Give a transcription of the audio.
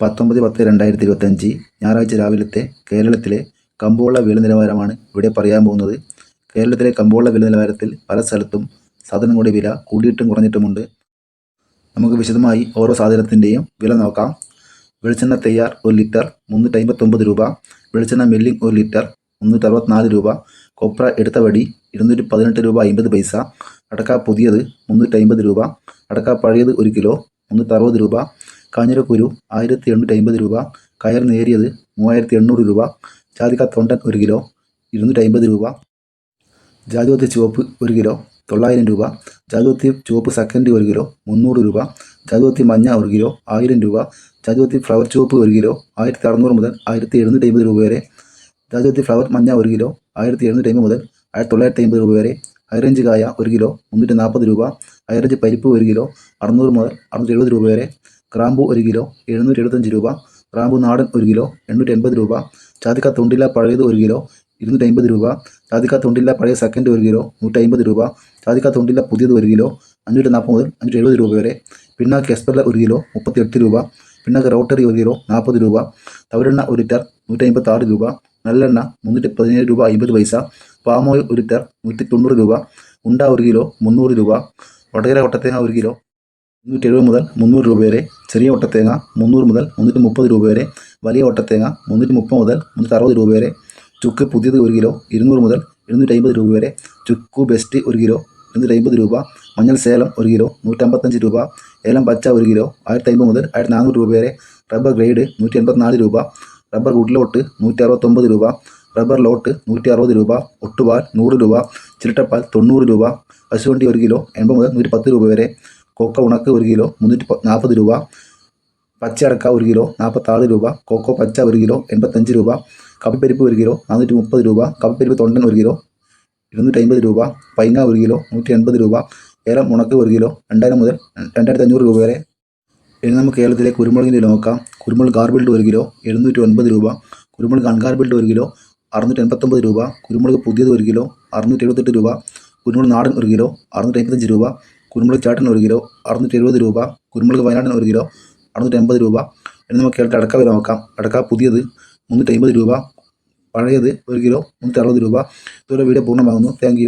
പത്തൊമ്പത് പത്ത് രണ്ടായിരത്തി ഇരുപത്തഞ്ച് ഞായറാഴ്ച രാവിലത്തെ കേരളത്തിലെ കമ്പോള വില നിലവാരമാണ് ഇവിടെ പറയാൻ പോകുന്നത്. കേരളത്തിലെ കമ്പോള വില നിലവാരത്തിൽ പല സ്ഥലത്തും സാധനങ്ങളുടെ വില കൂടിയിട്ടും കുറഞ്ഞിട്ടുമുണ്ട്. നമുക്ക് വിശദമായി ഓരോ സാധനത്തിന്റെയും വില നോക്കാം. വെളിച്ചെണ്ണ തയ്യാർ ഒരു ലിറ്റർ മുന്നൂറ്റി അമ്പത്തൊമ്പത് രൂപ. വെളിച്ചെണ്ണ മില്ലിംഗ് ഒരു ലിറ്റർ മുന്നൂറ്റി അറുപത്തിനാല് രൂപ. കൊപ്ര എടുത്ത വടി ഇരുന്നൂറ്റി പതിനെട്ട് രൂപ അമ്പത് പൈസ. അടക്ക പുതിയത് മുന്നൂറ്റി അമ്പത് രൂപ. അടക്ക പഴയത് ഒരു കിലോ മുന്നൂറ്റി രൂപ. കാഞ്ഞിരക്കുരു ആയിരത്തി എണ്ണൂറ്റി അമ്പത് രൂപ. കയർ നേരിയത് മൂവായിരത്തി എണ്ണൂറ് രൂപ. ജാതിക്ക തൊണ്ടൻ ഒരു കിലോ ഇരുന്നൂറ്റി അമ്പത് രൂപ. ജാതിപത്തി ചുവപ്പ് ഒരു കിലോ തൊള്ളായിരം രൂപ. ജാതിപത്തി ചുവപ്പ് സെക്കൻഡ് ഒരു കിലോ മുന്നൂറ് രൂപ. ജാതിപത്തി മഞ്ഞ ഒരു കിലോ ആയിരം രൂപ. ജാതിപത്തി ഫ്ലവർ ചുവപ്പ് ഒരു കിലോ ആയിരത്തി അറുന്നൂറ് മുതൽ ആയിരത്തി എഴുന്നൂറ്റി അമ്പത് രൂപ വരെ. ജാതിപത്തി ഫ്ലവർ മഞ്ഞ ഒരു കിലോ ആയിരത്തി എഴുന്നൂറ്റി അമ്പത് മുതൽ ആയിരത്തി തൊള്ളായിരത്തി അമ്പത് രൂപ വരെ. ഹൈറേഞ്ച് കായ ഒരു കിലോ മുന്നൂറ്റി നാൽപ്പത് രൂപ. ഹൈറേഞ്ച് പരിപ്പ് ഒരു കിലോ അറുന്നൂറ് മുതൽ അറുന്നൂറ്റി എഴുപത് രൂപ വരെ. ഗ്രാമ്പു ഒരു കിലോ എഴുന്നൂറ്റി എഴുപത്തഞ്ച് രൂപ. ഗ്രാമ്പു നാടൻ ഒരു കിലോ എണ്ണൂറ്റി എൺപത് രൂപ. ചാതിക്ക തൊണ്ടില്ല പഴയത് ഒരു കിലോ ഇരുന്നൂറ്റി അമ്പത് രൂപ. ചാതിക്ക തൊണ്ടില്ല പഴയ സെക്കൻഡ് ഒരു കിലോ നൂറ്റി അമ്പത് രൂപ. ചാതിക്ക തൊണ്ടില്ല പുതിയത് ഒരു കിലോ അഞ്ഞൂറ്റി നാൽപ്പത് മുതൽ അഞ്ഞൂറ്റി എഴുപത് രൂപ വരെ. പിണ്ണാക്ക് എസ്പെല്ല ഒരു കിലോ മുപ്പത്തി എട്ട് രൂപ. പിണ്ണാക്ക് റോട്ടറി ഒരു കിലോ നാൽപ്പത് രൂപ. തവരെണ്ണ ഒരു ലിറ്റർ നൂറ്റി അമ്പത്തി ആറ് രൂപ. നല്ലെണ്ണ മുന്നൂറ്റി പതിനേഴ് രൂപ അമ്പത് പൈസ. പാമോയിൽ ഒരു ലിറ്റർ നൂറ്റി തൊണ്ണൂറ് രൂപ. ഉണ്ട ഒരു കിലോ മുന്നൂറ് രൂപ. വടകര കൊട്ടത്തേങ്ങ ഒരു കിലോ മുന്നൂറ്റി എഴുപത് മുതൽ മുന്നൂറ് രൂപ വരെ ചെറിയ ഒട്ടത്തേങ്ങ മുന്നൂറ് മുതൽ മുന്നൂറ്റി മുപ്പത് രൂപ വരെ വലിയ ഒട്ടത്തേങ്ങ മുന്നൂറ്റി മുപ്പത് മുതൽ മുന്നൂറ്റി അറുപത് രൂപ വരെ. ചുക്ക് പുതിയത് ഒരു കിലോ ഇരുന്നൂറ് മുതൽ ഇരുന്നൂറ്റി അമ്പത് രൂപ വരെ. ചുക്കു ബെസ്റ്റ് ഒരു കിലോ ഇരുന്നൂറ്റി അമ്പത് രൂപ. മഞ്ഞൾ സേലം ഒരു കിലോ നൂറ്റമ്പത്തഞ്ച് രൂപ. ഏലം പച്ച ഒരു കിലോ ആയിരത്തി അമ്പത് മുതൽ ആയിരത്തി നാനൂറ് രൂപ വരെ. റബ്ബർ ഗ്രേഡ് നൂറ്റി എൺപത്തിനാല് രൂപ. റബ്ബർ ഗുഡ്ലോട്ട് നൂറ്റി അറുപത്തൊമ്പത് രൂപ. റബ്ബർ ലോട്ട് നൂറ്റി അറുപത് രൂപ. ഒട്ടുപാൽ നൂറ് രൂപ. ചിരട്ടപ്പാൽ തൊണ്ണൂറ് രൂപ. പശുവണ്ടി ഒരു കിലോ എൺപത് മുതൽ നൂറ്റി പത്ത് രൂപ വരെ. കൊക്ക ഉണക്ക് ഒരു കിലോ മുന്നൂറ്റി നാൽപ്പത് രൂപ പച്ചയടക്ക ഒരു കിലോ നാൽപ്പത്താറ് രൂപ കോക്കോ പച്ച ഒരു കിലോ എൺപത്തഞ്ച് രൂപ കപ്പിപ്പരിപ്പ് ഒരു കിലോ നാനൂറ്റി മുപ്പത് രൂപ കപ്പിപ്പരിപ്പ് തൊണ്ടൻ ഒരു കിലോ ഇരുന്നൂറ്റി അമ്പത് രൂപ പൈങ്ങ ഒരു കിലോ നൂറ്റി എൺപത് രൂപ ഏലം ഉണക്ക് ഒരു കിലോ രണ്ടായിരം മുതൽ രണ്ടായിരത്തി അഞ്ഞൂറ് രൂപ വരെ ഇനി നമുക്ക് കേരളത്തിലെ കുരുമുളകിന്റെ വില നോക്കാം കുരുമുളക് ഗാർബിൾഡ് ഒരു കിലോ എഴുന്നൂറ്റി ഒൻപത് രൂപ കുരുമുളക് അൺഗാർബിൾഡ് ഒരു കിലോ അറുന്നൂറ്റി എൺപത്തൊമ്പത് രൂപ കുരുമുളക് പുതിയത് ഒരു കിലോ അറുന്നൂറ്റി എഴുപത്തെട്ട് രൂപ കുരുമുളക് നാടൻ ഒരു കിലോ അറുന്നൂറ്റി അമ്പത്തഞ്ച് രൂപ കുരുമുളക് ചാട്ടൻ ഒരു കിലോ അറുന്നൂറ്റി എഴുപത് രൂപ കുരുമുളക് വയനാടൻ ഒരു കിലോ അറുന്നൂറ്റി അമ്പത് രൂപ. എന്ന് നമുക്ക് കേരളത്തിൽ അടക്ക വില നോക്കാം. അടക്ക പുതിയത് മുന്നൂറ്റി അമ്പത് രൂപ പഴയത് ഒരു കിലോ മുന്നൂറ്റി അറുപത് രൂപ. ഇതുവരെ വീഡിയോ പൂർണമാകുന്നു. താങ്ക്